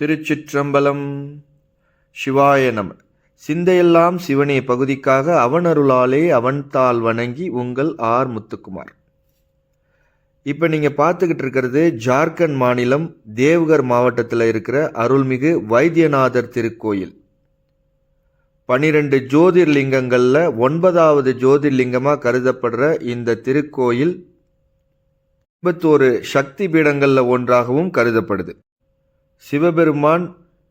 திருச்சிற்றம்பலம். சிவாய நம. சிந்தையெல்லாம் சிவனே பகுதிக்காக அவனருளாலே அவன்தாள் வணங்கி உங்கள் ஆர் முத்துக்குமார். இப்போ நீங்கள் பார்த்துக்கிட்டு இருக்கிறது ஜார்க்கண்ட் மாநிலம் தேவ்கர் மாவட்டத்தில் இருக்கிற அருள்மிகு வைத்தியநாதர் திருக்கோயில். பனிரெண்டு ஜோதிர்லிங்கங்களில் ஒன்பதாவது ஜோதிர்லிங்கமாக கருதப்படுற இந்த திருக்கோயில் ஐம்பத்தோரு சக்தி பீடங்களில் ஒன்றாகவும் கருதப்படுது. சிவபெருமான்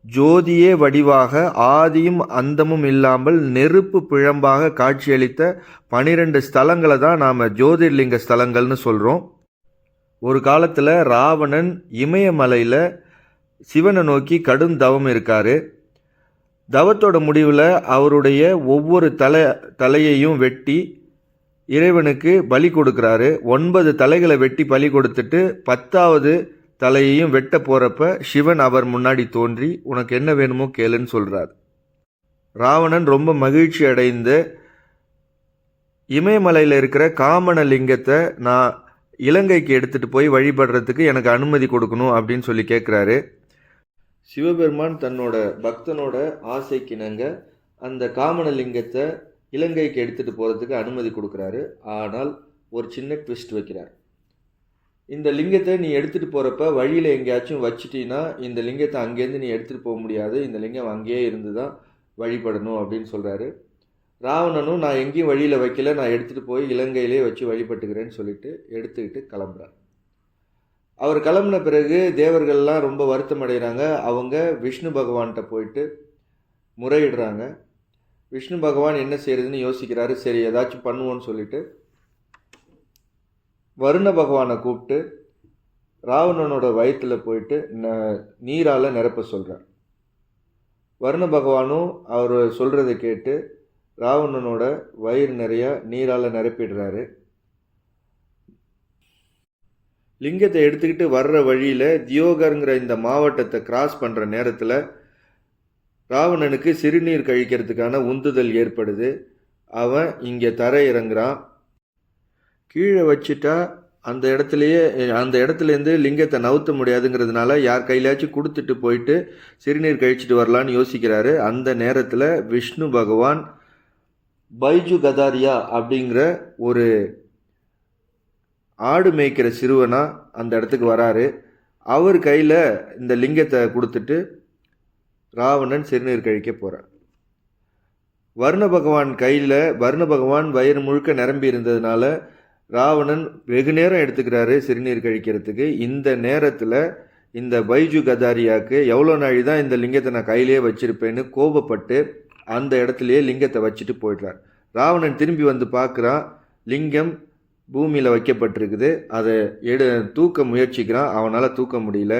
ஜோதியே வடிவாக ஆதியும் அந்தமும் இல்லாமல் நெருப்பு பிழம்பாக காட்சியளித்த பனிரெண்டு ஸ்தலங்களை தான் நாம் ஜோதிர்லிங்க ஸ்தலங்கள்னு சொல்கிறோம் ஒரு காலத்தில் ராவணன் இமயமலையில் சிவனை நோக்கி கடும் தவம் இருக்கார். தவத்தோட முடிவில் அவருடைய ஒவ்வொரு தலை தலையையும் வெட்டி இறைவனுக்கு பலி கொடுக்குறாரு. ஒன்பது தலைகளை வெட்டி பலி கொடுத்துட்டு பத்தாவது தலையையும் வெட்ட போகிறப்ப சிவன் அவர் முன்னாடி தோன்றி உனக்கு என்ன வேணுமோ கேளுன்னு சொல்கிறார் ராவணன் ரொம்ப மகிழ்ச்சி அடைந்து இமயமலையில் இருக்கிற காமன லிங்கத்தை நான் இலங்கைக்கு எடுத்துகிட்டு போய் வழிபடுறதுக்கு எனக்கு அனுமதி கொடுக்கணும் அப்படின்னு சொல்லி கேட்குறாரு சிவபெருமான் தன்னோட பக்தனோட ஆசைக்கிணங்க அந்த காமனலிங்கத்தை இலங்கைக்கு எடுத்துகிட்டு போகிறதுக்கு அனுமதி கொடுக்குறாரு. ஆனால் ஒரு சின்ன ட்விஸ்ட் வைக்கிறார். இந்த லிங்கத்தை நீ எடுத்துகிட்டு போகிறப்ப வழியில் எங்கேயாச்சும் வச்சுட்டீங்கன்னா இந்த லிங்கத்தை அங்கேருந்து நீ எடுத்துகிட்டு போக முடியாது. இந்த லிங்கம் அங்கேயே இருந்து தான் வழிபடணும் அப்படின்னு சொல்கிறாரு ராவணனும் நான் எங்கேயும் வழியில் வைக்கல. நான் எடுத்துகிட்டு போய் இலங்கையிலே வச்சு வழிபட்டுக்கிறேன்னு சொல்லிட்டு எடுத்துக்கிட்டு கிளம்புறார். அவர் கிளம்புன பிறகு தேவர்கள்லாம் ரொம்ப வருத்தம் அடைகிறாங்க. அவங்க விஷ்ணு பகவான்கிட்ட போயிட்டு முறையிடுறாங்க. விஷ்ணு பகவான் என்ன செய்கிறதுன்னு யோசிக்கிறாரு. சரி ஏதாச்சும் பண்ணுவோன்னு சொல்லிட்டு வருண பகவானை கூப்பிட்டு ராவணனோட வயிற்றில் போயிட்டு ந நீரால் நிரப்ப சொல்கிறார் வருண பகவானும் அவர் சொல்கிறத கேட்டு ராவணனோட வயிறு நிறையா நீரால் நிரப்பிடுறாரு. லிங்கத்தை எடுத்துக்கிட்டு வர்ற வழியில் தியோகருங்கிற இந்த மாவட்டத்தை கிராஸ் பண்ணுற நேரத்தில் ராவணனுக்கு சிறுநீர் கழிக்கிறதுக்கான உந்துதல் ஏற்படுது. அவன் இங்கே தர இறங்குறான் கீழே வச்சுட்டா அந்த இடத்துலையே அந்த இடத்துலேருந்து லிங்கத்தை நவுத்த முடியாதுங்கிறதுனால யார் கையிலாச்சும் கொடுத்துட்டு போயிட்டு சிறுநீர் கழிச்சிட்டு வரலான்னு யோசிக்கிறாரு. அந்த நேரத்தில் விஷ்ணு பகவான் பைஜு கதாரியா அப்படிங்கிற ஒரு ஆடு மேய்க்கிற சிறுவனாக அந்த இடத்துக்கு வராரு. அவர் கையில் இந்த லிங்கத்தை கொடுத்துட்டு ராவணன் சிறுநீர் கழிக்க போகிறார் வருண பகவான் கையில் வருண பகவான் வயிறு முழுக்க நிரம்பி இருந்ததுனால ராவணன் வெகு நேரம் எடுத்துக்கிறாரு சிறுநீர் கழிக்கிறதுக்கு. இந்த நேரத்தில் இந்த பைஜு கதாரியாவுக்கு எவ்வளோ நாழி தான் இந்த லிங்கத்தை நான் கையிலேயே வச்சுருப்பேன்னு கோபப்பட்டு அந்த இடத்துலையே லிங்கத்தை வச்சுட்டு போயிடுறார். ராவணன் திரும்பி வந்து பார்க்குறான் லிங்கம் பூமியில் வைக்கப்பட்டிருக்குது. அதை எடு தூக்க முயற்சிக்கிறான். அவனால் தூக்க முடியல.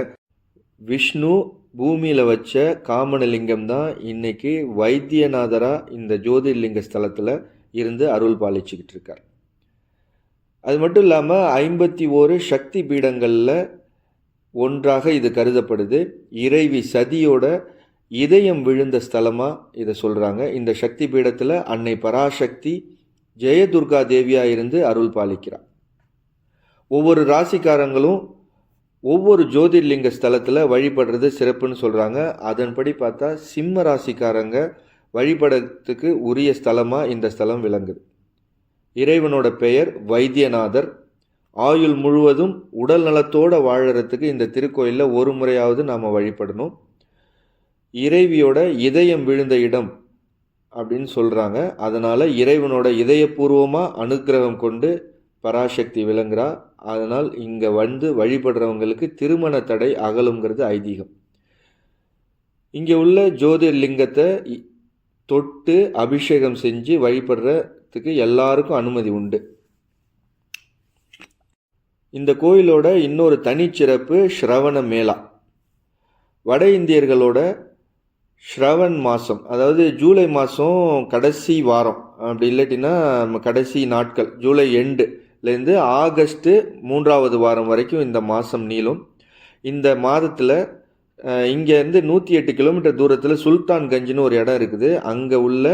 விஷ்ணு பூமியில் வச்ச காமனலிங்கம் தான் இன்னைக்கு வைத்தியநாதராக இந்த ஜோதிர்லிங்க ஸ்தலத்தில் இருந்து அருள் பாலிச்சுக்கிட்டு இருக்கார். அது மட்டும் இல்லாமல் ஐம்பத்தி ஓரு சக்தி பீடங்களில் ஒன்றாக இது கருதப்படுது. இறைவி சதியோட இதயம் விழுந்த ஸ்தலமாக இதை சொல்கிறாங்க இந்த சக்தி பீடத்தில் அன்னை பராசக்தி ஜெயதுர்கா தேவியாக இருந்து அருள் பாலிக்கிறார். ஒவ்வொரு ராசிக்காரங்களும் ஒவ்வொரு ஜோதிர்லிங்க ஸ்தலத்தில் வழிபடுறது சிறப்புன்னு சொல்கிறாங்க அதன்படி பார்த்தா சிம்ம ராசிக்காரங்க வழிபடத்துக்கு உரிய ஸ்தலமாக இந்த ஸ்தலம் விளங்குது. இறைவனோட பெயர் வைத்தியநாதர். ஆயுள் முழுவதும் உடல் நலத்தோடு வாழறதுக்கு இந்த திருக்கோயிலில் ஒரு முறையாவது நாம் வழிபடணும். இறைவியோட இதயம் விழுந்த இடம் அப்படின்னு சொல்கிறாங்க அதனால் இறைவனோட இதயபூர்வமாக அனுக்கிரகம் கொண்டு பராசக்தி விளங்குறா. அதனால் இங்கே வந்து வழிபடுறவங்களுக்கு திருமண தடை அகலுங்கிறது ஐதீகம். இங்கே உள்ள ஜோதிர்லிங்கத்தை தொட்டு அபிஷேகம் செஞ்சு வழிபடுற பண்ணுறதுக்கு எல்லாருக்கும் அனுமதி உண்டு. இந்த கோயிலோட இன்னொரு தனிச்சிறப்பு ஸ்ரவண மேளா. வட இந்தியர்களோட ஸ்ரவன் மாதம் அதாவது ஜூலை மாதம் கடைசி வாரம் அப்படி இல்லாட்டினா கடைசி நாட்கள் ஜூலை எண்டுலேருந்து ஆகஸ்ட்டு மூன்றாவது வாரம் வரைக்கும் இந்த மாதம் நீளும். இந்த மாதத்தில் இங்கேருந்து நூற்றி எட்டு கிலோமீட்டர் தூரத்தில் சுல்தான்கஞ்சுன்னு ஒரு இடம் இருக்குது. அங்கே உள்ள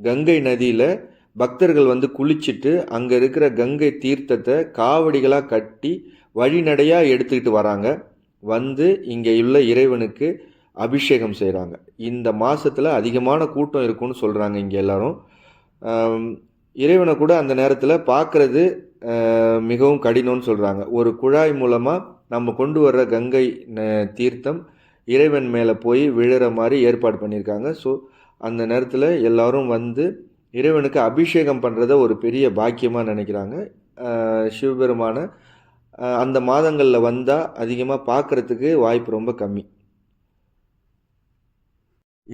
கங்கை நதியில் பக்தர்கள் வந்து குளிச்சுட்டு அங்கே இருக்கிற கங்கை தீர்த்தத்தை காவடிகளாக கட்டி வழிநடையாக எடுத்துக்கிட்டு வராங்க. வந்து இங்கே உள்ள இறைவனுக்கு அபிஷேகம் செய்கிறாங்க இந்த மாதத்தில் அதிகமான கூட்டம் இருக்கும்னு சொல்கிறாங்க இங்கே எல்லோரும். இறைவனை கூட அந்த நேரத்தில் பார்க்குறது மிகவும் கடினம்னு சொல்கிறாங்க ஒரு குழாய் மூலமாக நம்ம கொண்டு வர்ற கங்கை ந- தீர்த்தம் இறைவன் மேலே போய் விழுற மாதிரி ஏற்பாடு பண்ணியிருக்காங்க. ஸோ அந்த நேரத்தில் எல்லோரும் வந்து இறைவனுக்கு அபிஷேகம் பண்ணுறத ஒரு பெரிய பாக்கியமாக நினைக்கிறாங்க. சிவபெருமான அந்த மாதங்களில் வந்தால் அதிகமாக பார்க்குறதுக்கு வாய்ப்பு ரொம்ப கம்மி.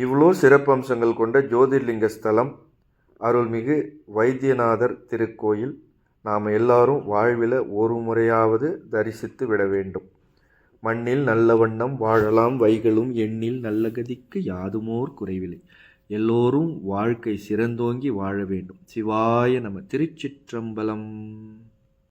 இவ்வளோ சிறப்பம்சங்கள் கொண்ட ஜோதிர்லிங்க ஸ்தலம் அருள்மிகு வைத்தியநாதர் திருக்கோயில். நாம் எல்லாரும் வாழ்வில் ஒரு முறையாவது தரிசித்து விட வேண்டும். மண்ணில் நல்ல வண்ணம் வாழலாம் வைகளும் எண்ணில் நல்ல கதிக்கு யாதுமோர் குறைவில்லை. எல்லோரும் வாழ்க்கை சிறந்தோங்கி வாழ வேண்டும். சிவாய நம திருச்சிற்றம்பலம்.